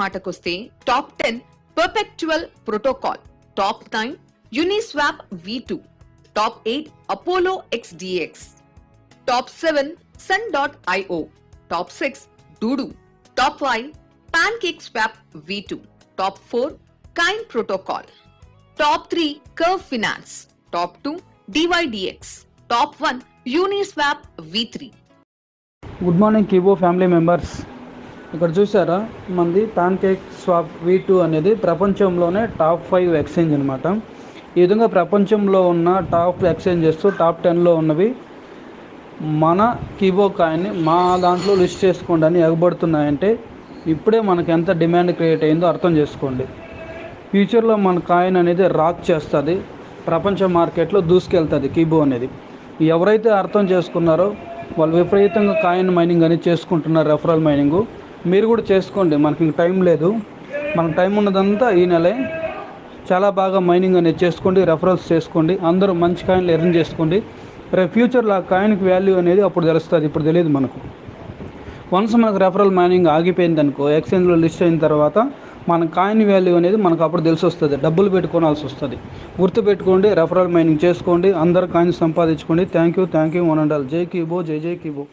మాటకొస్తే top ten perpetual protocol. Top nine Uniswap V two. Top eight Apollo XDX top seven Sun dot IO top six Dodo. Top five PancakeSwap V two. Top four Kine protocol. Top three Curve finance. Top two dYdX top one Uniswap V three. Good morning Keebo family members ఇక్కడ చూసారా మనది pan cake swap V two అనేది ప్రపంచంలోనే top five exchange అనమాట ఈ విధంగా ప్రపంచంలో ఉన్న టాప్ ఎక్స్చేంజెస్ టాప్ టెన్లో ఉన్నవి మన కీబో కాయిన్ని మా దాంట్లో లిస్ట్ చేసుకోండి అని ఎగబడుతున్నాయంటే ఇప్పుడే మనకి ఎంత డిమాండ్ క్రియేట్ అయిందో అర్థం చేసుకోండి. ఫ్యూచర్లో మన కాయిన్ అనేది రాక్ చేస్తుంది. ప్రపంచ మార్కెట్లో దూసుకెళ్తుంది కీబో అనేది. ఎవరైతే అర్థం చేసుకున్నారో వాళ్ళు విపరీతంగా కాయిన్ మైనింగ్ అనేది చేసుకుంటున్నారు రెఫరల్ మైనింగ్ మీరు కూడా చేసుకోండి. మనకి ఇంక టైం లేదు. మనకు టైం ఉన్నదంతా ఈ నెలే. చాలా బాగా మైనింగ్ అనేది చేసుకోండి రెఫరల్స్ చేసుకోండి. అందరూ మంచి కాయిన్లు ఎర్న్ చేసుకోండి. రేపు ఫ్యూచర్లో ఆ కాయిన్కి వాల్యూ అనేది అప్పుడు తెలుస్తుంది. ఇప్పుడు తెలియదు మనకు. వన్స్ మనకు రెఫరల్ మైనింగ్ ఆగిపోయింది అనుకో ఎక్స్చేంజ్లో లిస్ట్ అయిన తర్వాత మన కాయిన్ వాల్యూ అనేది మనకు అప్పుడు తెలిసి వస్తుంది డబ్బులు పెట్టుకోవాల్సి వస్తుంది. గుర్తుపెట్టుకోండి రెఫరల్ మైనింగ్ చేసుకోండి. అందరు coin సంపాదించుకోండి. Thank you thank you one and all జై కీబో జై జై కీబో.